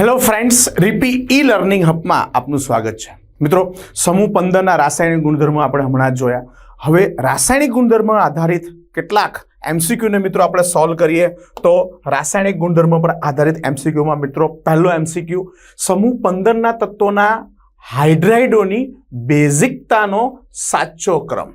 Hello friends, RP e learning હબમાં આપનું સ્વાગત છે. મિત્રો, સમૂહ પંદરના રાસાયણિક ગુણધર્મો આપણે હમણાં જ જોયા. હવે રાસાયણિક ગુણધર્મ આધારિત કેટલાક એમસીક્યુને મિત્રો આપણે સોલ્વ કરીએ તો રાસાયણિક ગુણધર્મો પર આધારિત એમસીક્યુમાં મિત્રો પહેલો એમસીક્યુ, સમૂહ પંદરના તત્વોના હાઇડ્રાઇડોની બેઝિકતાનો સાચો ક્રમ.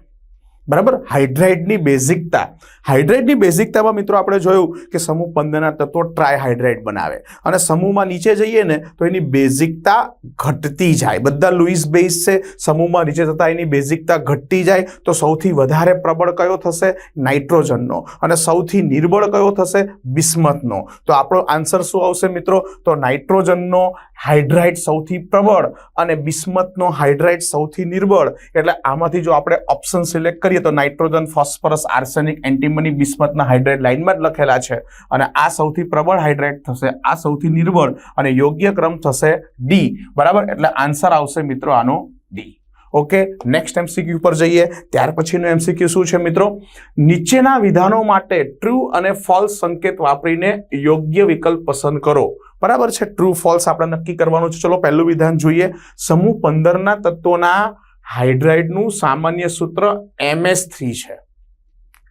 બરાબર? હાઇડ્રાઇડની બેઝિકતા. હાઇડ્રાઇડની બેઝિકતામાં મિત્રો આપણે જોયું કે સમૂહ પંદરના તત્વો ટ્રાયહાઇડ્રાઇડ બનાવે. અને સમૂહમાં નીચે જઈએ ને, તો એની બેઝિકતા ઘટતી જાય. બધા લુઈસ બેઝ છે, સમૂહમાં નીચે થતા એની બેઝિકતા ઘટતી જાય. તો સૌથી વધારે પ્રબળ કયો થશે? નાઇટ્રોજનનો. અને સૌથી નિર્બળ કયો થશે? બિસ્મતનો. તો આપણો આન્સર શું આવશે મિત્રો? તો નાઇટ્રોજનનો હાઇડ્રાઇડ સૌથી પ્રબળ અને બિસ્મતનો હાઇડ્રાઇડ સૌથી નિર્બળ. એટલે આમાંથી જો આપણે ઓપ્શન સિલેક્ટ કરીએ તો નાઇટ્રોજન, ફોસ્ફરસ, આર્સેનિક, એન્ટીમની, બિસ્મતના હાઇડ્રેટ લાઇનમાં જ લખેલા છે. અને આ સૌથી પ્રબળ હાઇડ્રેટ થશે, આ સૌથી નિર્બળ અને યોગ્ય ક્રમ થશે ડી બરાબર? એટલે આન્સર આવશે મિત્રો આનો ડી ઓકે, નેક્સ્ટ એમસીક્યુ પર જઈએ. ત્યાર પછીનું એમસીક્યુ શું છે મિત્રો? નીચેના વિધાનો માટે ટ્રુ અને ફોલ્સ સંકેત વાપરીને યોગ્ય વિકલ્પ પસંદ કરો. બરાબર છે? ટ્રુ, ફોલ્સ આપણે નક્કી કરવાનું છે. ચલો, પહેલું વિધાન જોઈએ. સમૂહ પંદરના તત્વોના હાઇડ્રાઇડનું સામાન્ય સૂત્ર એમએસ થ્રી છે.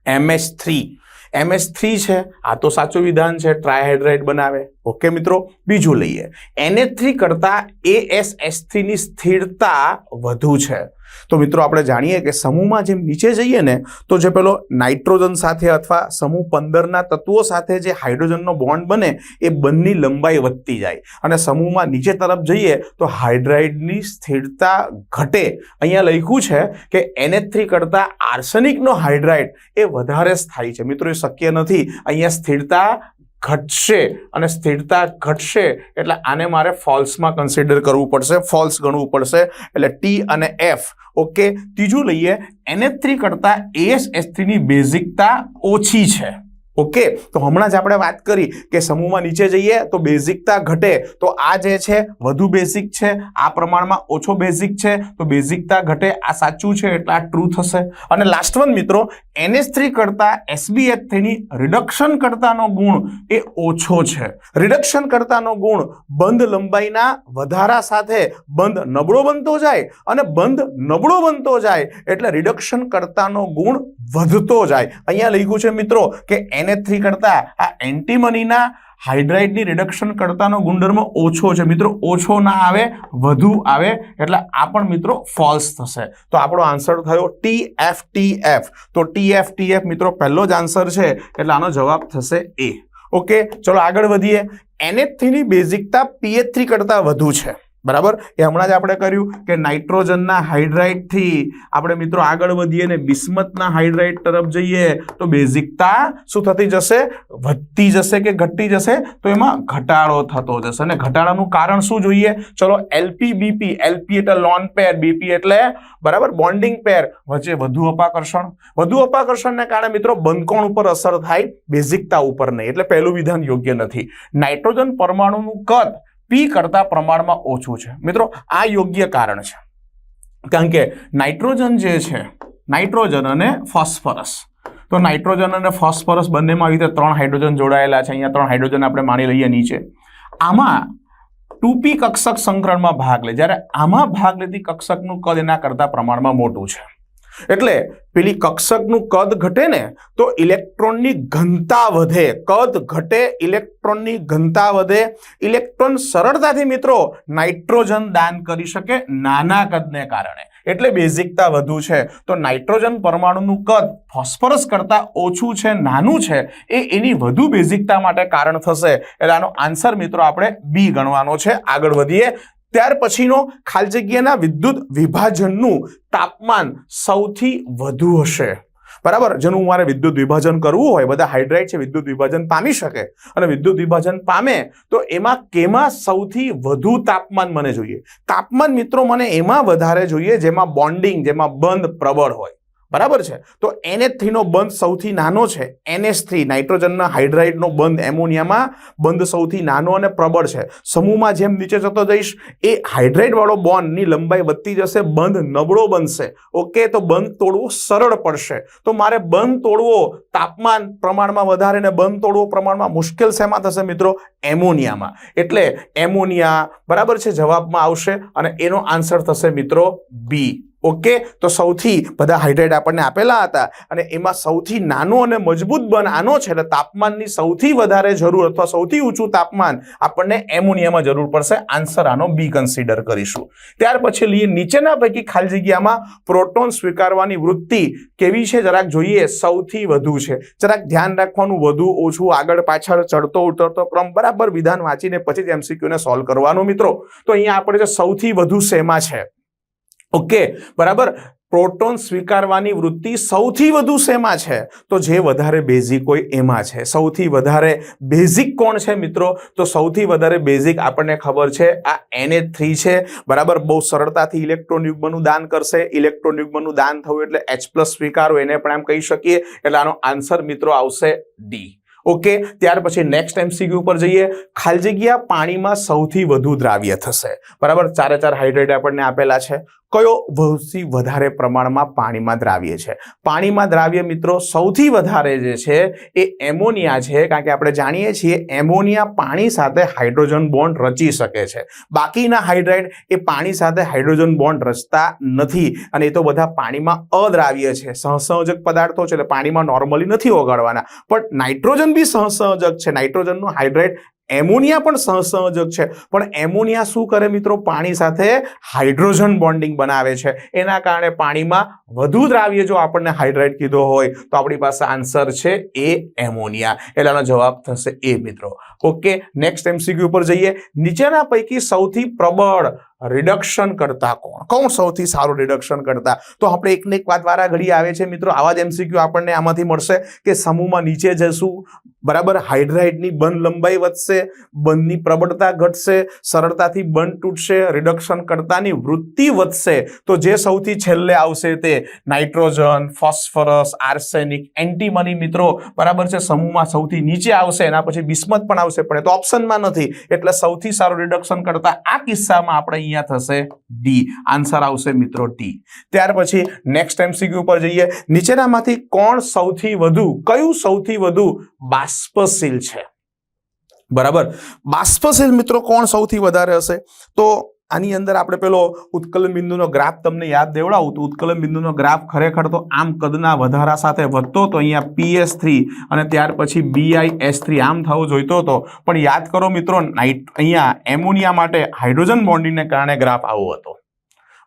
MS three. એમએસ થ્રી છે, આ તો સાચું વિધાન છે, ટ્રાયહાઇડ્રાઇડ બનાવે. ઓકે મિત્રો, બીજું લઈએ. એને થ્રી કરતાં એએસએસ થ્રીની સ્થિરતા વધુ છે. તો મિત્રો આપણે જાણીએ કે સમૂહમાં જેમ નીચે જઈએ ને, તો જે પેલો નાઇટ્રોજન સાથે અથવા સમૂહ પંદરના તત્વો સાથે જે હાઇડ્રોજનનો બોન્ડ બને, એ બંની લંબાઈ વધતી જાય. અને સમૂહમાં નીચે તરફ જઈએ, તો હાઇડ્રાઇડની સ્થિરતા ઘટે. અહીંયા લખ્યું છે કે એને થ્રી કરતાં આર્સેનિકનો હાઇડ્રાઇડ એ વધારે સ્થાયી છે. મિત્રો, એ શક્ય નથી. અહીંયા સ્થિરતા ઘટશે અને સ્થિરતા ઘટશે એટલે આને મારે ફોલ્સમાં કન્સિડર કરવું પડશે, ફોલ્સ ગણવું પડશે. એટલે ટી અને એફ ઓકે ત્રીજું લઈએ એનએચ થ્રી કરતાં એએસ એસ થ્રીની બેઝિકતા ઓછી છે. ઓકે, તો હમણાં જ આપણે વાત કરી કે સમૂહમાં નીચે જઈએ તો બેઝિકતા ઘટે. તો આ જે છે, વધુ બેઝિક છે, આ પ્રમાણમાં ઓછો બેઝિક છે, તો બેઝિકતા ઘટે, આ સાચું છે એટલે આ ટ્રુ થશે. અને લાસ્ટ વન મિત્રો એનએસ થ્રી કરતાં એસબીએચ થ્રીની રિડક્શન કરતાનો ગુણ એ ઓછો છે. રિડક્શન કરતાનો ગુણ બંધ લંબાઈના વધારા સાથે બંધ નબળો બનતો જાય અને બંધ નબળો બનતો જાય એટલે રિડક્શન કરતાનો ગુણ વધતો જાય. અહીંયા લખ્યું છે મિત્રો કે એને થ્રી કરતા આ એન્ટીમનીના હાઇડ્રાઇડની રિડક્શન કરતાનો ગુણધર્મ ઓછો છે. મિત્રો, ઓછો ના આવે, વધુ આવે, એટલે આ પણ મિત્રો ફોલ્સ થશે. તો આપણો આન્સર થયો ટી એફ ટી એફ તો ટી એફ ટી એફ મિત્રો પહેલો જ આન્સર છે, એટલે આનો જવાબ થશે એ ઓકે ચલો આગળ વધીએ. એનએચ થ્રીની બેઝિકતા પીએચ થ્રી કરતાં વધુ છે. બરાબર? એ હમણાં જ આપણે કર્યું કે નાઇટ્રોજનના હાઇડ્રાઇડથી આપણે મિત્રો આગળ વધીએ ને બિસ્મતના હાઇડ્રાઇડ તરફ જઈએ, તો બેઝિકતા શું થતી જશે? વધતી જશે કે ઘટતી જશે? તો એમાં ઘટાડો થતો જશે. અને ઘટાડાનું કારણ શું જોઈએ? ચલો એલપી બીપી એલપી એટલે લોન પેર બીપી એટલે બરાબર બોન્ડિંગ પેર, વચ્ચે વધુ અપાકર્ષણ. વધુ અપાકર્ષણને કારણે મિત્રો બંધકોણ ઉપર અસર થાય, બેઝિકતા ઉપર નહીં. એટલે પહેલું વિધાન યોગ્ય નથી. નાઇટ્રોજન પરમાણુનું કદ પી કરતા પ્રમાણમાં ઓછું છે. મિત્રો, આ યોગ્ય કારણ છે. કારણ કે નાઇટ્રોજન જે છે, નાઇટ્રોજન અને ફોસ્ફરસ. તો નાઇટ્રોજન અને ફોસ્ફરસ બંનેમાં આવી રીતે ત્રણ હાઇડ્રોજન જોડાયેલા છે. અહીંયા ત્રણ હાઇડ્રોજન આપણે માની લઈએ નીચે. આમાં ટુપી કક્ષક સંકરણમાં ભાગ લે. જ્યારે આમાં ભાગ લેતી કક્ષકનું કદ એના કરતાં પ્રમાણમાં મોટું છે. એટલે પેલી કક્ષકનું કદ ઘટે ને તો ઇલેક્ટ્રોનની ઘનતા વધે. કદ ઘટે, ઇલેક્ટ્રોનની ઘનતા વધે. ઇલેક્ટ્રોન સરળતાથી મિત્રો નાઇટ્રોજન દાન કરી શકે નાના કદને કારણે. એટલે બેઝિકતા વધુ છે. તો નાઇટ્રોજન પરમાણુનું કદ ફોસ્ફરસ કરતાં ઓછું છે, નાનું છે, એ એની વધુ બેઝિકતા માટે કારણ થશે. એટલે આનો આન્સર મિત્રો આપણે બી ગણવાનો છે. આગળ વધીએ. ત્યાર પછીનો ખાલી જગ્યાના વિદ્યુત વિભાજનનું તાપમાન સૌથી વધુ હશે. બરાબર? જેનું મારે વિદ્યુત વિભાજન કરવું હોય, બધા હાઇડ્રાઇડ છે, વિદ્યુત વિભાજન પામી શકે. અને વિદ્યુત વિભાજન પામે તો એમાં કેમાં સૌથી વધુ તાપમાન મને જોઈએ? તાપમાન મિત્રો મને એમાં વધારે જોઈએ, જેમાં બોન્ડિંગ જેમાં બંધ પ્રબળ હોય. બરાબર છે? તો એનએચ થ્રીનો બંધ સૌથી નાનો છે. એનએચ થ્રી નાઇટ્રોજનના હાઇડ્રાઇડનો બંધ એમોનિયામાં બંધ સૌથી નાનો અને પ્રબળ છે. સમૂહમાં જેમ નીચે જતો જઈશ, એ હાઇડ્રાઇડવાળો બોન્ડની લંબાઈ વધતી જશે, બંધ નબળો બનશે. ઓકે, તો બંધ તોડવો સરળ પડશે. તો મારે બંધ તોડવો તાપમાન પ્રમાણમાં વધારે ને બંધ તોડવો પ્રમાણમાં મુશ્કેલ શેમાં થશે મિત્રો? એમોનિયામાં. એટલે એમોનિયા બરાબર છે? જવાબમાં આવશે અને એનો આન્સર થશે મિત્રો બી. ઓકે? તો સૌથી બધા હાઇડ્રેટ આપણને આપેલા હતા. અને એમાં સૌથી નાનો અને મજબૂત બન આનો છે, એટલે તાપમાનની સૌથી વધારે જરૂર અથવા સૌથી ઊંચું તાપમાન આપણને એમોનિયામાં જરૂર પડશે. આન્સર આનો બી કન્સિડર કરીશું. ત્યાર પછી લઈએ નીચેના પૈકી ખાલી જગ્યામાં પ્રોટોન સ્વીકારવાની વૃત્તિ કેવી છે? જરાક જોઈએ, સૌથી વધુ છે. જરાક ધ્યાન રાખવાનું, વધુ ઓછું, આગળ પાછળ, ચડતો, ઉતરતો ક્રમ, બરાબર વિધાન વાંચીને પછી જ એમસીક્યુને સોલ્વ કરવાનું મિત્રો. તો અહીંયા આપણે જે સૌથી વધુ શેમાં છે ઓકે, બરાબર? પ્રોટોન સ્વીકારવાની વૃત્તિ સૌથી વધુ શેમાં છે? તો જે વધારે બેઝિક હોય એમાં છે. સૌથી વધારે બેઝિક કોણ છે મિત્રો? તો સૌથી વધારે બેઝિક આપણને ખબર છે આ એને થ્રી છે. બરાબર? બહુ સરળતાથી ઇલેક્ટ્રોન યુગ્મનું દાન કરશે. ઇલેક્ટ્રોન યુગ્મનું દાન થયું એટલે એચ પ્લસ સ્વીકારો, એને પણ એમ કહી શકીએ. એટલે આનો આન્સર મિત્રો આવશે ડી ઓકે? ત્યાર પછી નેક્સ્ટ એમસીક્યુ ઉપર જઈએ. ખાલી જગ્યા પાણીમાં સૌથી વધુ દ્રાવ્ય થશે. બરાબર? ચારે ચાર હાઇડ્રેટ આપણને આપેલા છે. કયો સૌથી વધારે પ્રમાણમાં પાણીમાં દ્રાવ્ય છે? પાણીમાં દ્રાવ્ય મિત્રો સૌથી વધારે જે છે એ એમોનિયા છે, કારણ કે આપણે જાણીએ છીએ એમોનિયા પાણી સાથે હાઇડ્રોજન બોન્ડ રચી શકે છે. બાકીના હાઇડ્રાઇડ એ પાણી સાથે હાઇડ્રોજન બોન્ડ રચતા નથી અને એ તો બધા પાણીમાં અદ્રાવ્ય છે. સહસંયોજક પદાર્થો છે એટલે પાણીમાં નોર્મલી નથી ઓગાળવાના. પણ નાઇટ્રોજન બી સહસંયોજક છે. નાઇટ્રોજનનું હાઇડ્રેટ એમોનિયા પણ સહસંયોજક છે. પણ એમોનિયા શું કરે મિત્રો? પાણી સાથે હાઇડ્રોજન બોન્ડિંગ બનાવે છે. એના કારણે પાણીમાં વધુ દ્રાવ્ય જો આપણને હાઇડ્રેટ કીધો હોય, તો આપણી પાસે આન્સર છે એ એમોનિયા. એટલે જવાબ થશે એ, મિત્રો. ઓકે, નેક્સ્ટ એમસીક્યુ ઉપર જઈએ. નીચેના પૈકી સૌથી પ્રબળ રિડક્શન કરતા કોણ? કોણ સૌથી સારું રિડક્શન કરતા? તો આપણે એકને એક વાત વારા ઘડી આવે છે. મિત્રો, આવા જ એમસીક્યુ આપણને આમાંથી મળશે કે સમૂહમાં નીચે જશું. બરાબર? હાઇડ્રાઇડની બંધ લંબાઈ વધશે, બંધની પ્રબળતા ઘટશે, સરળતાથી બંધ તૂટશે રિડક્શન કરતાની વૃત્તિ વધશે. તો જે સૌથી છેલ્લે આવશે તે નાઇટ્રોજન, ફોસ્ફરસ, આર્સેનિક એન્ટીમની મિત્રો, બરાબર છે? સમૂહમાં સૌથી નીચે આવશે, એના પછી બિસ્મત પણ આવશે. પણ એ તો ઓપ્શનમાં નથી. એટલે સૌથી સારું રિડક્શન કરતા આ કિસ્સામાં આપણે અહીંયા થશે ડી આન્સર આવશે મિત્રો ટી ત્યાર પછી નેક્સ્ટ એમસીક્યુ ઉપર જઈએ. નીચેનામાંથી કોણ સૌથી વધુ, કયું સૌથી વધુ બાષ્પશીલ છે? બરાબર? બાષ્પશીલ મિત્રો કોણ સૌથી વધારે હશે? તો આની અંદર આપણે પેલો ઉત્કલન બિંદુનો ગ્રાફ તમને યાદ દેવડાવું તો ઉત્કલન બિંદુનો ગ્રાફ ખરેખર તો આમ કદના વધારા સાથે વધતો હતો અહીંયા પીએસ થ્રી અને ત્યાર પછી બીઆઈ એસ થ્રી આમ થવો જોઈતો હતો. પણ યાદ કરો મિત્રો, નાઇટ અહીંયા એમોનિયા માટે હાઇડ્રોજન બોન્ડિંગને કારણે ગ્રાફ આવો હતો.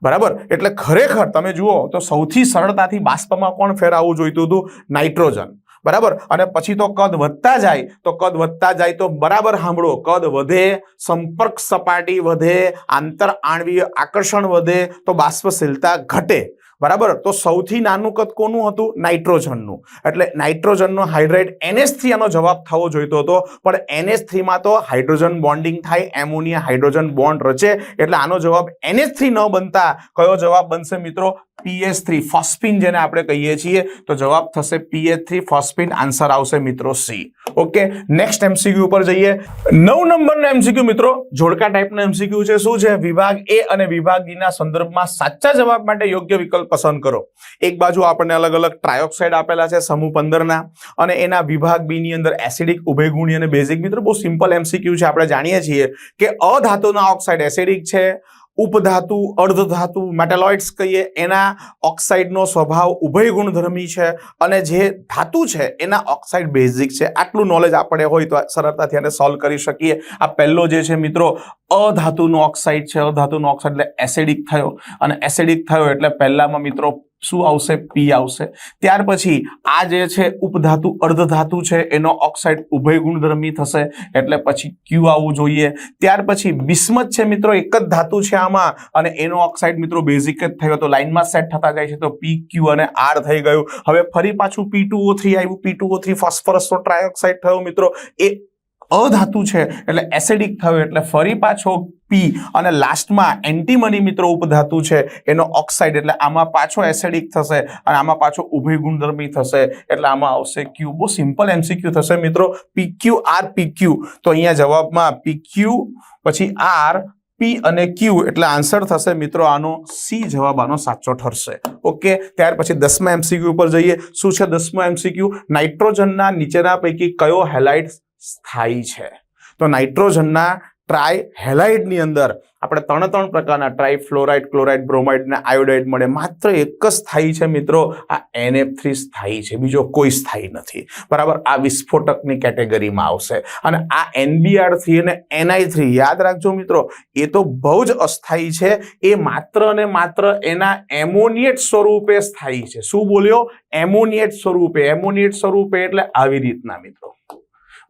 બરાબર? એટલે ખરેખર તમે જુઓ તો સૌથી સરળતાથી બાષ્પમાં કોણ ફેરવવું જોઈતું હતું? નાઇટ્રોજન. બરાબર? અને પછી તો કદ વધતા જાય. તો કદ વધતા જાય તો બરાબર સાંભળો. કદ વધે, સંપર્ક સપાટી વધે, આંતર આણવીય આકર્ષણ વધે, તો બાષ્પશીલતા ઘટે. બરાબર? તો સૌથી નાનું કદ કોનું હતું? નાઇટ્રોજનનું. એટલે નાઇટ્રોજનનો હાઇડ્રેટ એનએસ થ્રી આનો જવાબ થવો જોઈતો હતો. પણ એનએસ થ્રીમાં તો હાઇડ્રોજન બોન્ડિંગ થાય, એમોનિયા હાઇડ્રોજન બોન્ડ રચે. એટલે આનો જવાબ એનએસ થ્રી ન બનતા કયો જવાબ બનશે મિત્રો? પીએચ થ્રી ફોસ્પિન જેને આપણે કહીએ છીએ. તો જવાબ થશે પીએચ થ્રી ફોસ્પિન આન્સર આવશે મિત્રો સી. ઓકે? નેક્સ્ટ એમસીક્યુ ઉપર જઈએ. નવ નંબરનો એમસીક્યુ મિત્રો. જોડકા ટાઈપનો એમસીક્યુ છે. શું છે? વિભાગ એ અને વિભાગ ડી સંદર્ભમાં સાચા જવાબ માટે યોગ્ય વિકલ્પ પસંદ કરો. એક બાજુ આપણને અલગ અલગ ટ્રાયોક્સાઇડ આપેલા છે સમૂહ પંદરના અને એના વિભાગ બીની અંદર એસિડિક ઉભયગુણી અને બેઝિક મિત્રો બહુ સિમ્પલ એમસીક્યુ છે. આપણે જાણીએ છીએ કે અધાતુના ઓક્સાઇડ એસિડિક છે ઉપધાતુ, અર્ધધાતુ મેટેલોઇડ્સ કહીએ, એના ઓક્સાઇડનો સ્વભાવ ઉભય ગુણધર્મી છે અને જે ધાતુ છે, એના ઓક્સાઇડ બેઝિક છે. આટલું નોલેજ આપણે હોય તો સરળતાથી આને સોલ્વ કરી શકીએ. આ પહેલો જે છે મિત્રો, અધાતુનો ઓક્સાઇડ છે. અધાતુનો ઓક્સાઇડ એટલે એસિડિક થયો અને એસિડિક થયો એટલે પહેલામાં મિત્રો શું આવશે? પી આવશે. ત્યાર પછી આ જે છે ઉપધાતુ, અર્ધધાતુ છે, એનો ઓક્સાઇડ ઉભય ગુણધર્મી થશે. એટલે પછી ક્યુ આવવું જોઈએ. ત્યાર પછી બિસ્મત છે મિત્રો, એક જ ધાતુ છે આમાં. અને એનો ઓક્સાઇડ મિત્રો બેઝિક જ થયો. તો લાઇનમાં સેટ થતા જાય છે. તો પી ક્યુ અને આર થઈ ગયું. હવે ફરી પાછું પી થ્રી આવ્યું. પી ટુ ઓ થ્રી ફોસ્ફરસનો ટ્રાયોક્સાઇડ થયો મિત્રો. એ અધાતુ છે, એટલે એસિડિક થયો, એટલે ફરી પાછો પી અને લાસ્ટમાં એન્ટીમની મિત્રો ઉપધાતુ છે, એનો ઓક્સાઇડ એટલે આમાં પાછો એસિડિક થશે અને આમાં પાછો ઉભય ગુણધર્મી થશે, એટલે આમાં આવશે ક્યુ બહુ સિમ્પલ એમસીક્યુ થશે મિત્રો. પીક્યુ આર પીક્યુ તો અહીંયા જવાબમાં પીક્યુ પછી આર પી અને ક્યુ એટલે આન્સર થશે મિત્રો આનો સી જવાબ આનો સાચો ઠરશે. ઓકે ત્યાર પછી દસમા એમસીક્યુ ઉપર જઈએ. શું છે દસમા એમસીક્યુ નાઇટ્રોજનના નીચેના પૈકી કયો હેલાઇડ સ્થાયી છે. તો નાઇટ્રોજનના ટ્રાય હેલાઇડની અંદર આપણે ત્રણ ત્રણ પ્રકારના ટ્રાય ફ્લોરાઇડ ક્લોરાઇડ, બ્રોમાઇડ અને આયોડાઇડ મળે. માત્ર એક જ સ્થાયી છે મિત્રો. આ એનએફ થ્રી સ્થાયી છે. બીજો કોઈ સ્થાયી નથી. બરાબર? આ વિસ્ફોટકની કેટેગરીમાં આવશે. અને આ એનબીઆર થ્રી અને એનઆઈ થ્રી, યાદ રાખજો મિત્રો, એ તો બહુ જ અસ્થાયી છે. એ માત્ર અને માત્ર એના એમોનિયેટ સ્વરૂપે સ્થાયી છે. શું બોલ્યો? એમોનિયેટ સ્વરૂપે. એમોનિયેટ સ્વરૂપે એટલે આવી રીતના મિત્રો.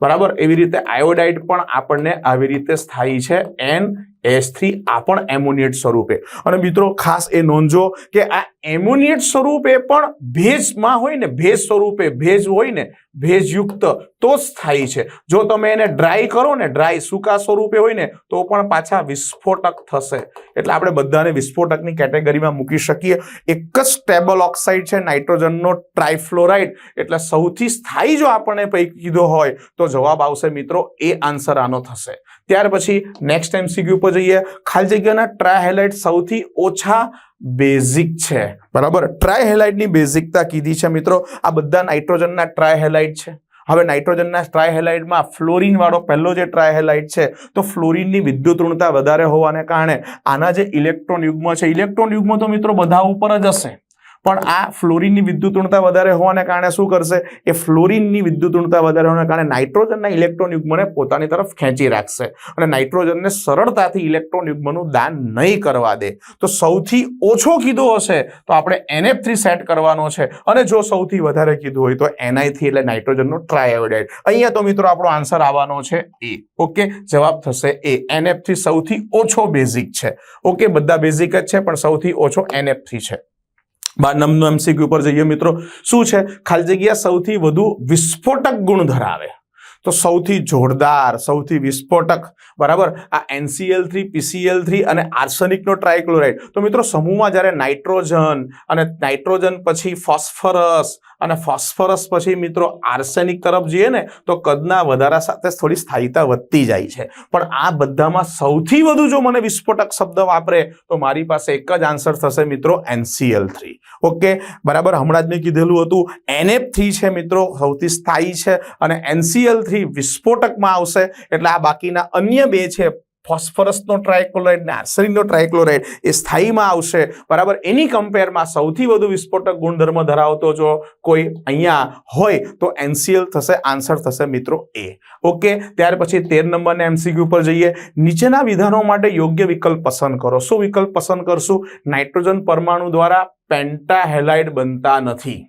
બરાબર? એવી રીતે આયોડાઇડ પણ આપણને આવી રીતે સ્થાયી છે. એન એસ થ્રી આ પણ એમોનિયેટ સ્વરૂપે. અને મિત્રો, ખાસ એ નોંધજો કે આ એમોનિયેટ સ્વરૂપે પણ ભેજમાં હોય ને, ભેજ સ્વરૂપે ભેજ હોય ને, ભેજયુક્ત તો જ સ્થાયી છે. જો તમે એને ડ્રાય કરો ને ડ્રાય સૂકા સ્વરૂપે હોય ને, તો પણ પાછા વિસ્ફોટક થશે. એટલે આપણે બધાને વિસ્ફોટકની કેટેગરીમાં મૂકી શકીએ. એક જ સ્ટેબલ ઓક્સાઇડ છે નાઇટ્રોજનનો ટ્રાયફ્લોરાઇડ એટલે સૌથી સ્થાયી જો આપણને પૈકી કીધો હોય, તો જવાબ આવશે મિત્રો, એ આન્સર આનો થશે. ત્યાર પછી નેક્સ્ટ એમસીક્યુ પર જઈએ. ખાલી જગ્યાના ટ્રાય હાઇલાઇટ સૌથી ઓછા બેઝિક છે. બરાબર? ટ્રાય હેલાઇટની બેઝિકતા કીધી છે મિત્રો. આ બધા નાઇટ્રોજનના ટ્રાય હેલાઇટ છે. હવે નાઇટ્રોજનના ટ્રાયહેલાઇટમાં ફ્લોરિન વાળો પહેલો જે ટ્રાયહેલાઇટ છે, તો ફ્લોરિનની વિદ્યુત ઋણતા વધારે હોવાને કારણે આના જે ઇલેક્ટ્રોન યુગ્મ છે ઇલેક્ટ્રોન યુગ્મ તો મિત્રો બધા ઉપર જ હશે. પણ આ ફ્લોરિનની વિદ્યુત ઋણતા વધારે હોવાને કારણે શું કરશે એ ફ્લોરિનની વિદ્યુત ઋણતા વધારે હોવાને કારણે નાઇટ્રોજનના ઇલેક્ટ્રોન યુગ્મને પોતાની તરફ ખેંચી રાખશે અને નાઇટ્રોજનને સરળતાથી ઇલેક્ટ્રોન યુગ્મનું દાન નહીં કરવા દે. તો સૌથી ઓછો કીધો હશે તો આપણે એનએફ થ્રી સેટ કરવાનો છે. અને જો સૌથી વધારે કીધું હોય તો એનઆઈ થ્રી એટલે નાઇટ્રોજનનો ટ્રાયોડાઇડ અહીંયા તો મિત્રો આપણો આન્સર આવવાનો છે એ ઓકે? જવાબ થશે એ એનએફ થ્રી સૌથી ઓછો બેઝિક છે. ઓકે? બધા બેઝિક જ છે, પણ સૌથી ઓછો એનએફ થ્રી છે. બાર નંબરનું એમસીક્યુ ઉપર જઈએ મિત્રો. શું છે? ખાલી જગ્યા સૌથી વધુ વિસ્ફોટક ગુણ ધરાવે. તો સૌથી જોરદાર, સૌથી વિસ્ફોટક, બરાબર? આ એનસીએલ થ્રી પીસીએલ થ્રી અને આર્સેનિકનો ટ્રાયક્લોરાઇડ તો મિત્રો, સમૂહમાં જ્યારે નાઇટ્રોજન અને નાઇટ્રોજન પછી ફોસ્ફરસ અને ફોસ્ફરસ પછી મિત્રો આર્સેનિક તરફ જઈએ ને, તો કદના વધારા સાથે થોડી સ્થાયીતા વધતી જાય છે. પણ આ બધામાં સૌથી વધુ જો મને વિસ્ફોટક શબ્દ વાપરે, તો મારી પાસે એક જ આન્સર થશે મિત્રો એનસીએલ થ્રી ઓકે? બરાબર? હમણાં જ મેં કીધેલું હતું એનએફ થ્રી છે મિત્રો, સૌથી સ્થાયી છે અને એનસીએલ થ્રી વિસ્ફોટકમાં આવશે. એટલે આ બાકીના અન્ય બે છે, ફોસ્ફરસનો ટ્રાયક્લોરાઇડ ને આર્સેનિકનો ટ્રાયક્લોરાઇડ એ સ્થાયીમાં આવશે. બરાબર? એની કમ્પેરમાં સૌથી વધુ વિસ્ફોટક ગુણધર્મ ધરાવતો જો કોઈ અહીંયા હોય, તો એનસીએલ થશે, આન્સર થશે મિત્રો એ. ઓકે? ત્યાર પછી તેર નંબરના એમસીક્યુ પર જઈએ. નીચેના વિધાનો માટે યોગ્ય વિકલ્પ પસંદ કરો. શું વિકલ્પ પસંદ કરશું? નાઇટ્રોજન પરમાણુ દ્વારા પેન્ટાહેલાઇડ બનતા નથી.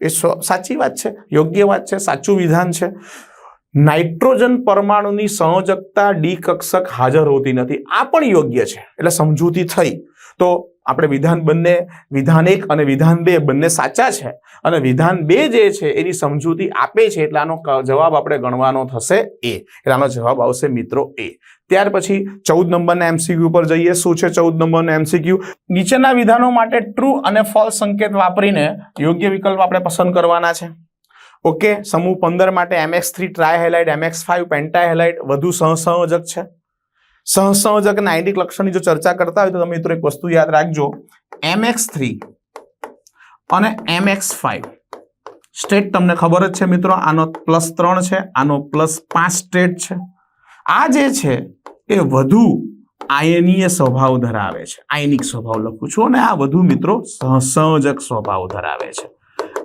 એ સાચી વાત છે? યોગ્ય વાત છે? સાચું વિધાન છે? નાઇટ્રોજન પરમાણુની સંયોજકતા ડી કક્ષક હાજર હોતી નથી. આ પણ યોગ્ય છે. એટલે સમજૂતી થઈ. તો આપણે વિધાન બંને, વિધાન એક અને વિધાન બે બંને સાચા છે. અને વિધાન બે જે છે, એની સમજૂતી આપે છે એટલે આનો જવાબ આપણે ગણવાનો થશે એ. એટલે આનો જવાબ આવશે મિત્રો એ. ત્યાર પછી ચૌદ નંબરના એમસીક્યુ પર જઈએ. શું છે ચૌદ નંબરનો એમસીક્યુ? નીચેના વિધાનો માટે ટ્રુ અને ફોલ્સ સંકેત વાપરીને યોગ્ય વિકલ્પ આપણે પસંદ કરવાના છે. ઓકે, સમૂહ પંદર માટે MX three trihalide MX five pentahalide વધુ સહસંયોજક છે. સહસંયોજક નાઇન્ટિક લક્ષણની જો ચર્ચા કરતા હોય તો તમે મિત્રો એક વસ્તુ યાદ રાખજો. એમએક્સ થ્રી અને એમએક્સ ફાઇવ સ્ટેટ તમને ખબર જ છે મિત્રો, આનો પ્લસ ત્રણ છે, આનો પ્લસ પાંચ સ્ટેટ છે. આ જે છે એ વધુ આયનીય સ્વભાવ ધરાવે છે. આયનિક સ્વભાવ લખું છું અને આ વધુ મિત્રો સહસંયોજક સ્વભાવ ધરાવે છે.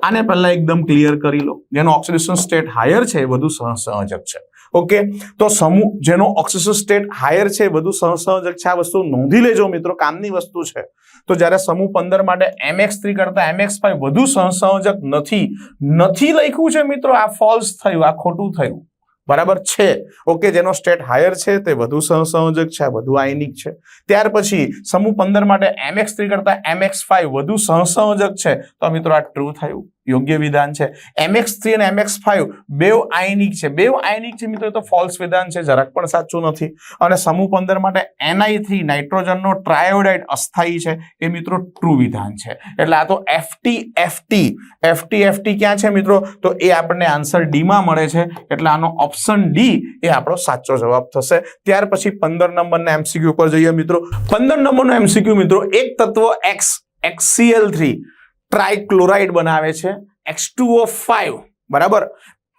આને પહેલા એકદમ ક્લિયર કરી લો. જેનો ઓક્સિડેશન સ્ટેટ હાયર છે એ વધુ સહસંયોજક છે. ઓકે તો સમૂહ, જેનો ઓક્સિડેશન સ્ટેટ હાયર છે વધુ સહસંયોજક છે. આ વસ્તુ નોંધી લેજો મિત્રો, કામની વસ્તુ છે. તો જ્યારે સમૂહ પંદર માટે એમએક્સ થ્રી કરતા એમએક્સ ફાઈવ વધુ સહસંયોજક નથી નથી લખ્યું છે મિત્રો, આ ફોલ્સ થયું, આ ખોટું થયું. બરાબર છે. ઓકે જેનો સ્ટેટ હાયર છે તે વધુ સહસંયોજક છે વધુ આયનિક છે. ત્યાર પછી સમૂહ પંદર માટે એમએક્સ થ્રી કરતા એમએક્સ ફાઈવ વધુ સહસંયોજક છે. તો મિત્રો આ ટ્રુ થયું. યોગ્ય વિધાન છે. એમએક્સ થ્રી અને એમએક્સ ફાઈવ બેવ આયનિક છે. બેવ આયનિક છે મિત્રો તો ફોલ્સ વિધાન છે, જરાક પણ સાચું નથી. અને સમૂહ પંદર માટે એનઆઈ થ્રી નાઇટ્રોજનનો ટ્રાયોડાઇડ અસ્થાયી છે, એ મિત્રો ટ્રુ વિધાન છે. એટલે આ તો એફટી એફટી એફટી એફટી ક્યાં છે મિત્રો? તો એ આપણને આન્સર ડીમાં મળે છે. એટલે આનો ઓપ્શન ડી એ આપણો સાચો જવાબ થશે. ત્યાર પછી પંદર નંબરના એમસીક્યુ પર જઈએ મિત્રો. પંદર નંબરનો એમસીક્યુ મિત્રો, એક તત્વ એક્સ એક્સીએલ થ્રી ટ્રાયક્લોરાઇડ બનાવે છે. એક્સ ટુઓ ફાઈવ બરાબર?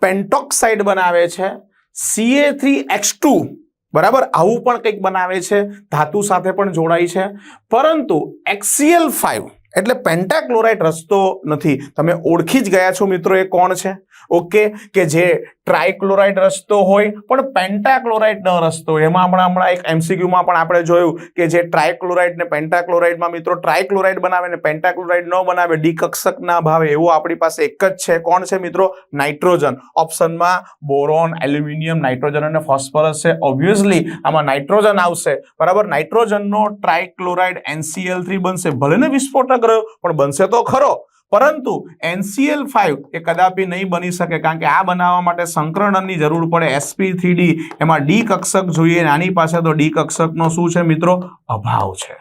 પેન્ટોક્સાઇડ બનાવે છે. સીએ થ્રી એક્સ ટુ બરાબર? આવું પણ કંઈક બનાવે છે. ધાતુ સાથે પણ જોડાય છે. પરંતુ એક્સીએલ ફાઈવ એટલે પેન્ટાક્લોરાઇડ રસ્તો નથી. તમે ઓળખી જ ગયા છો મિત્રો એ કોણ છે? ઓકે? કે જે ટ્રાયક્લોરાઇડ રસ્તો હોય, પણ પેન્ટાક્લોરાઇડ ન રસ્તો હોય. એમાં હમણાં હમણાં એક એમસીક્યુમાં પણ આપણે જોયું કે જે ટ્રાયક્લોરાઇડ ને પેન્ટાક્લોરાઇડમાં મિત્રો ટ્રાયક્લોરાઇડ બનાવે ને પેન્ટાક્લોરાઇડ ન બનાવે ડી કક્ષક ના ભાવે, એવું આપણી પાસે એક જ છે. કોણ છે મિત્રો? નાઇટ્રોજન. ઓપ્શનમાં બોરોન, એલ્યુમિનિયમ, નાઇટ્રોજન અને ફોસ્ફરસ છે. ઓબ્વિયસલી આમાં નાઇટ્રોજન આવશે. બરાબર? નાઇટ્રોજનનો ટ્રાયક્લોરાઇડ એનસીએલ થ્રી બનશે. ભલે ને વિસ્ફોટક રહ્યો, પણ બનશે તો ખરો. પરંતુ એનસીએલ ફાઈવ એ કદાપી નહીં બની શકે, કારણ કે આ બનાવવા માટે સંકરણની જરૂર પડે. એસપી થ્રી એમાં ડી કક્ષક જોઈએ આની પાસે તો ડી કક્ષકનો શું છે મિત્રો? અભાવ છે.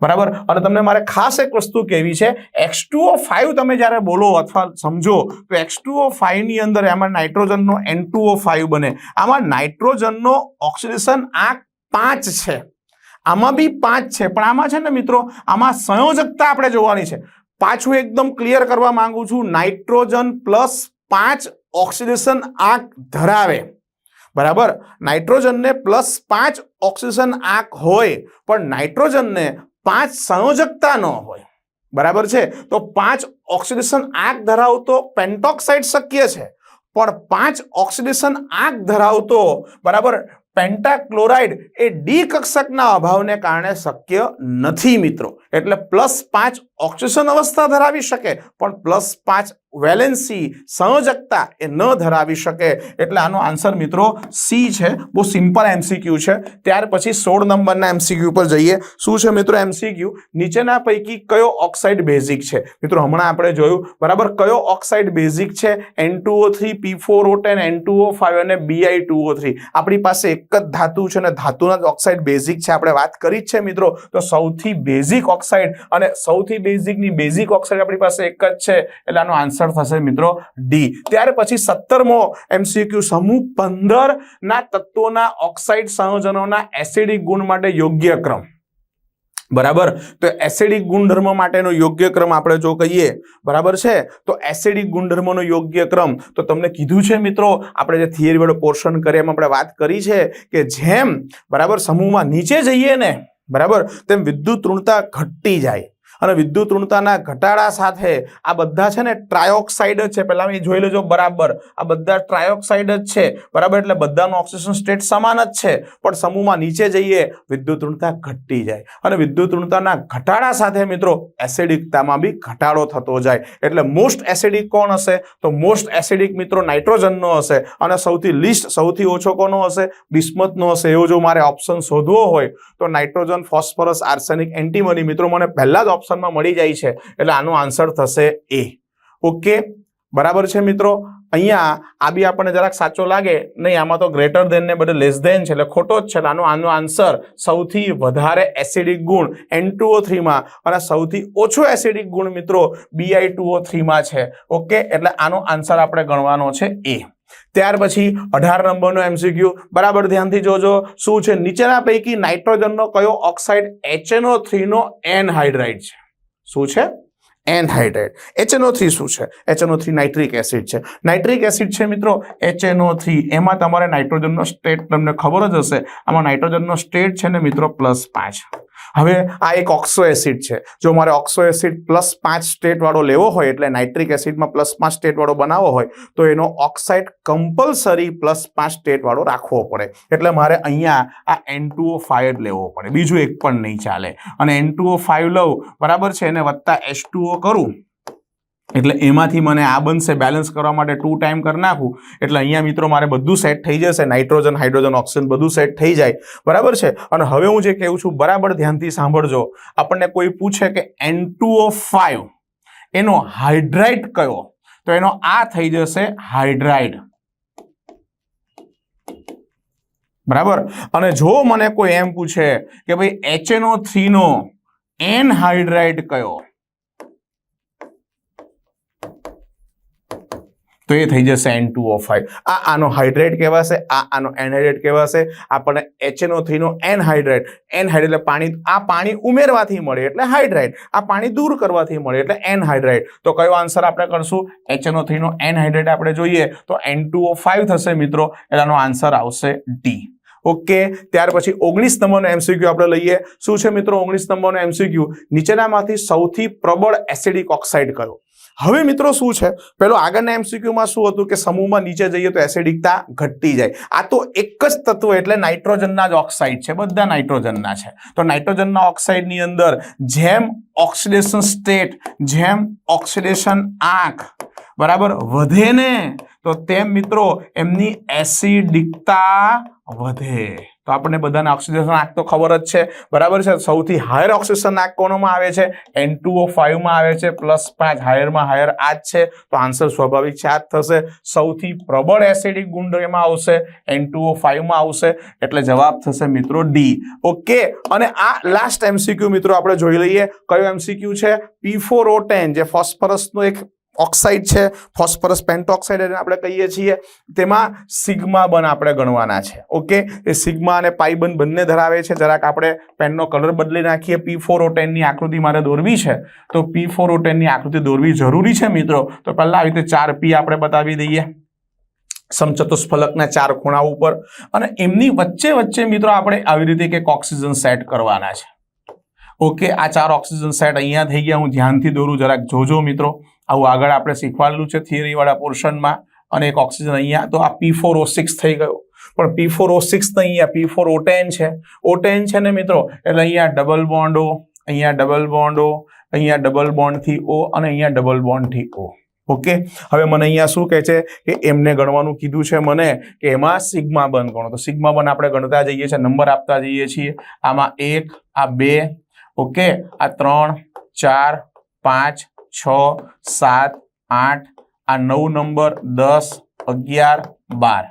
બરાબર? અને તમને મારે ખાસ એક વસ્તુ કહેવી છે. એક્સ ટુઓ ફાઈવ તમે જ્યારે બોલો અથવા સમજો, તો એક્સ ટુઓ ફાઈવની અંદર એમાં નાઇટ્રોજનનો એન ટુઓ ફાઈવ બને. આમાં નાઇટ્રોજનનો ઓક્સિડેશન આ પાંચ છે. આમાં બી પાંચ છે. પણ આમાં છે ને મિત્રો, આમાં સંયોજકતા આપણે જોવાની છે. પાછું એકદમ ક્લિયર કરવા માંગુ છું, નાઇટ્રોજન પ્લસ પાંચ ઓક્સિડેશન આંક ધરાવે. બરાબર? નાઇટ્રોજનને પ્લસ પાંચ ઓક્સિજન આંક હોય, પણ નાઇટ્રોજનને પાંચ સંયોજકતા ન હોય. બરાબર છે? તો પાંચ ઓક્સિડેશન આંક ધરાવતો પેન્ટોક્સાઇડ શક્ય છે, પણ પાંચ ઓક્સિડેશન આંક ધરાવતો, બરાબર? પેન્ટાક્લોરાઇડ એ ડી કક્ષકના અભાવને કારણે શક્ય નથી, મિત્રો. એટલે પ્લસ પાંચ ઓક્સિજન અવસ્થા ધરાવી શકે, પણ પ્લસ પાંચ વેલેન્સી, સંયોજકતા એ ન ધરાવી શકે. એટલે આનો આન્સર મિત્રો સી છે. બહુ સિમ્પલ એમસીક્યુ છે. ત્યાર પછી સોળ નંબરના એમસીક્યુ પર જઈએ. શું છે મિત્રો એમસીક્યુ નીચેના પૈકી કયો ઓક્સાઇડ બેઝિક છે? મિત્રો હમણાં આપણે જોયું, બરાબર, કયો ઓક્સાઇડ બેઝિક છે? N two O three P four O ten N two O five અને બીઆઈ ટુઓ થ્રી આપણી પાસે એક જ ધાતુ છે અને ધાતુના જ ઓક્સાઇડ બેઝિક છે. આપણે વાત કરી જ છે મિત્રો. તો સૌથી બેઝિક ઓક્સાઇડ અને સૌથી બેઝિકની બેઝિક ઓક્સાઇડ આપણી પાસે એક જ છે, એટલે આનો આન્સર થશે મિત્રો ડી ત્યાર પછી સત્તરમો એમસીક્યુ સમૂહ પંદર ના તત્વોના ઓક્સાઇડ સંયોજનોના એસિડિક ગુણ માટે યોગ્ય ક્રમ. બરાબર? તો એસિડિક ગુણધર્મ માટેનો યોગ્ય ક્રમ આપણે જો કહીએ, બરાબર છે? તો એસિડિક ગુણધર્મનો યોગ્ય ક્રમ. તો તમને કીધું છે મિત્રો, આપણે જે થિયરી વાળો પોર્શન કરીએ એમાં આપણે વાત કરી છે કે જેમ, બરાબર, સમૂહમાં નીચે જઈએ ને, બરાબર, તેમ વિદ્યુત ઋણતા ઘટતી જાય. અને વિદ્યુત ઋણતાના ઘટાડા સાથે આ બધા છે ને ટ્રાયોક્સાઇડ જ છે. પહેલાં એ જોઈ લેજો બરાબર. આ બધા ટ્રાયોક્સાઇડ જ છે. બરાબર? એટલે બધાનો ઓક્સિજન સ્ટેટ સમાન જ છે. પણ સમૂહમાં નીચે જઈએ, વિદ્યુત ઋણતા ઘટતી જાય. અને વિદ્યુત ઋણતાના ઘટાડા સાથે મિત્રો એસિડિકતામાં બી ઘટાડો થતો જાય. એટલે મોસ્ટ એસિડિક કોણ હશે? તો મોસ્ટ એસિડિક મિત્રો નાઇટ્રોજનનો હશે. અને સૌથી લિસ્ટ સૌથી ઓછો કોનો હશે? બિસ્મતનો હશે. એવો જો મારે ઓપ્શન શોધવો હોય, તો નાઇટ્રોજન ફોસ્ફરસ આર્સેનિક એન્ટીમની મિત્રો, મને પહેલાં જ ઓપ્શનમાં મળી જાય છે. એટલે આનો આન્સર થશે એ. ઓકે? બરાબર છે મિત્રો? અહીંયા આ બી આપણને જરાક સાચો લાગે. નહીં, આમાં તો ગ્રેટર દેન ને બધે લેસ દેન છે, એટલે ખોટો જ છે. આનો આનો આન્સર સૌથી વધારે એસિડિક ગુણ એન ટુઓ થ્રીમાં અને સૌથી ઓછો એસિડિક ગુણ મિત્રો બીઆઈ ટુઓ થ્રીમાં છે. ઓકે? એટલે આનો આન્સર આપણે ગણવાનો છે એ. ત્યાર પછી અઢાર નંબરનો એમસીક્યુ બરાબર, ધ્યાનથી જોજો, શું છે? નીચેના પૈકી નાઇટ્રોજનનો કયો ઓક્સાઇડ? એચએનઓ થ્રીનો એનહાઇડ્રાઇડ છે. શું છે? N hydride. એચએનઓ થ્રી શું છે? એચએનઓ થ્રી નાઇટ્રિક એસિડ છે. નાઇટ્રિક એસિડ છે મિત્રો એચએનઓ થ્રી એમાં તમારે નાઇટ્રોજનનો સ્ટેટ, તમને ખબર જ હશે, આમાં નાઇટ્રોજનનો સ્ટેટ છે ને મિત્રો, પ્લસ પાંચ. હવે આ એક ઓક્સો એસિડ છે. જો મારે ઓક્સો એસિડ પ્લસ પાંચ સ્ટેટવાળો લેવો હોય, એટલે નાઇટ્રિક એસિડમાં પ્લસ પાંચ સ્ટેટવાળો બનાવવો હોય, તો એનો ઓક્સાઇડ કમ્પલસરી પ્લસ પાંચ સ્ટેટ વાળો રાખવો પડે. એટલે મારે અહીંયા આ એન ટુઓ લેવો પડે. બીજું એક પણ નહીં ચાલે. અને એન ટુઓ ફાઈવ લઉં, બરાબર છે? એને વત્તા ટુઓ કરું. એટલે એમાંથી મને આ બનશે બેલેન્સ કરવા માટે ટુ ટાઈમ કરી નાખું. એટલે અહીંયા મિત્રો મારે બધું સેટ થઈ જશે નાઇટ્રોજન હાઇડ્રોજન ઓક્સિજન બધું સેટ થઈ જાય. બરાબર છે? અને હવે હું જે કહું છું, બરાબર ધ્યાનથી સાંભળજો. આપણને કોઈ પૂછે કે એન ફાઈવ એનો હાઇડ્રાઇટ કયો? તો એનો આ થઈ જશે હાઇડ્રાઇડ બરાબર? અને જો મને કોઈ એમ પૂછે કે ભાઈ એચએનઓ થ્રીનો એન હાઇડ્રાઇડ કયો? તો એ થઈ જશે એન ટુ ઓ ફાઈવ આ આનો હાઇડ્રેટ કહેવાશે, આ આનો એનહાઇડ્રેટ કહેવાશે, આપણને એચએનઓ થ્રીનો એન હાઇડ્રેટ. એન હાઇડ્રેટ એટલે પાણી, આ પાણી ઉમેરવાથી મળે એટલે હાઇડ્રેટ. આ પાણી દૂર કરવાથી મળે એટલે એન હાઇડ્રેટ. તો કયો આન્સર આપણે કરશું? એચએનઓ થ્રીનો એન હાઇડ્રેટ આપણે જોઈએ. તો એન ટુ ઓ ફાઈવ થશે મિત્રો. એનો આન્સર આવશે ડી ઓકે ત્યાર પછી ઓગણીસ નંબરનો એમસીક્યુ આપણે લઈએ. શું છે મિત્રો ઓગણીસ નંબરનો એમસીક્યુ નીચેનામાંથી સૌથી પ્રબળ એસિડિક ઓક્સાઇડ કયો? હવે મિત્રો શું છે? પેલો આગળના એમસીક્યુમાં શું હતું કે સમૂહમાં નીચે જઈએ તો એસિડિકતા ઘટતી જાય. આ તો એક જ તત્વ એટલે નાઇટ્રોજનના જ ઓક્સાઇડ છે. બધા નાઇટ્રોજનના છે. તો નાઇટ્રોજનના ઓક્સાઇડની અંદર જેમ ઓક્સિડેશન સ્ટેટ, જેમ ઓક્સિડેશન આંખ બરાબર, વધે ને, તો તેમ મિત્રો એમની એસિડિકતા વધે. તો આપણને બધાને ઓક્સિજન આંક તો ખબર જ છે. બરાબર છે? સૌથી હાયર ઓક્સિજન આંક કોનોમાં આવે છે? એન ટુ ઓ ફાઈવમાં આવે છે પ્લસ પાંચ હાયરમાં હાયર આ જ છે. તો આન્સર સ્વાભાવિક છે આ જ થશે. સૌથી પ્રબળ એસિડિક ગુણ એમાં આવશે. એન ટુ ઓ ફાઈવમાં આવશે. એટલે જવાબ થશે મિત્રો ડી ઓકે અને આ લાસ્ટ એમસીક્યુ મિત્રો આપણે જોઈ લઈએ. કયો એમસીક્યુ છે? પી ફોર ઓ જે ફોસ્ફરસનો એક ઓક્સાઇડ છે, ફોસ્ફરસ પેન્ટોક્સાઇડ એને આપણે કહીએ છીએ. તેમાં સિગ્મા બન આપણે ગણવાના છે. ઓકે? એ સિગ્મા અને પાઈ બન બંને ધરાવે છે. જરાક આપણે પેનનો કલર બદલી નાખીએ. પી ફોર ઓ ટેનની આકૃતિ મારે દોરવી છે. તો પી ફોર ઓ ટેનની આકૃતિ દોરવી જરૂરી છે મિત્રો. તો પહેલાં આવી રીતે ચાર પી આપણે બતાવી દઈએ. સમચતુષ્ફલકના ચાર ખૂણા ઉપર. અને એમની વચ્ચે વચ્ચે મિત્રો આપણે આવી રીતે કંઈક ઓક્સિજન સેટ કરવાના છે. ઓકે? આ ચાર ઓક્સિજન સેટ અહીંયા થઈ ગયા. હું ધ્યાનથી દોરું. જરાક જોજો મિત્રો. આવું આગળ આપણે શીખવાડેલું છે થિયરીવાળા પોર્શનમાં અને એક ઓક્સિજન અહીંયા, તો આ પી ફોર ઓ સિક્સ થઈ ગયો. પણ પી ફોર ઓ સિક્સ અહીંયા પી ફોર ઓ ટેન છે. ઓ ટેન છે ને મિત્રો, એટલે અહીંયા ડબલ બોન્ડ ઓ અહીંયા ડબલ બોન્ડ અહીંયા ડબલ બોન્ડથી ઓ અને અહીંયા ડબલ બોન્ડથી ઓ ઓકે હવે મને અહીંયા શું કહે છે કે એમને ગણવાનું કીધું છે મને કે એમાં સિગ્મા બન ગણો. તો સિગ્મા બન આપણે ગણતા જઈએ છીએ, નંબર આપતા જઈએ છીએ. આમાં એક, આ બે ઓકે આ ત્રણ, ચાર, પાંચ છ, સાત, આઠ, આ નવ નંબર, દસ, અગિયાર, બાર.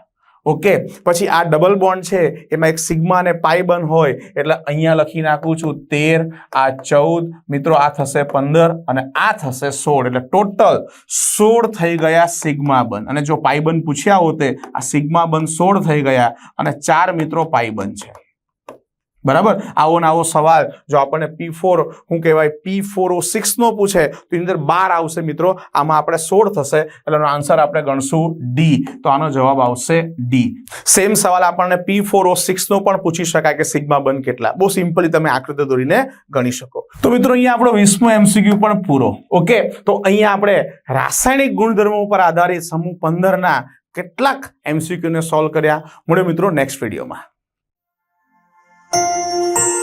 ઓકે, પછી આ ડબલ બોન્ડ છે, એમાં એક સિગ્મા અને પાઈ બન હોય, એટલે અહીંયા લખી નાખું છું તેર, આ ચૌદ, મિત્રો આ થશે પંદર અને આ થશે સોળ, એટલે ટોટલ સોળ થઈ ગયા સિગ્મા બન. અને જો પાઈ બન પૂછ્યા હોતે, આ સિગ્મા બન સોળ થઈ ગયા અને ચાર મિત્રો પાઈ બન છે. બરાબર? આવો ને આવો સવાલ. જો આપણને પી ફોર શું કહેવાય પી ફોર ઓ સિક્સનો પૂછે, તો એની અંદર બાર આવશે મિત્રો. આમાં આપણે સોળ થશે એટલે આન્સર આપણે ગણશું ડી તો આનો જવાબ આવશે ડી સેમ સવાલ આપણને પી ફોર ઓ સિક્સનો પણ પૂછી શકાય કે સિગ્મા બન કેટલા. બહુ સિમ્પલી તમે આકૃતિ દોરીને ગણી શકો. તો મિત્રો, અહીંયા આપણો વીસમો એમસીક્યુ પણ પૂરો. ઓકે તો અહીંયા આપણે રાસાયણિક ગુણધર્મો ઉપર આધારિત સમૂહ પંદરના કેટલાક એમસીક્યુને સોલ્વ કર્યા. મળ્યો મિત્રો નેક્સ્ટ વિડીયોમાં Música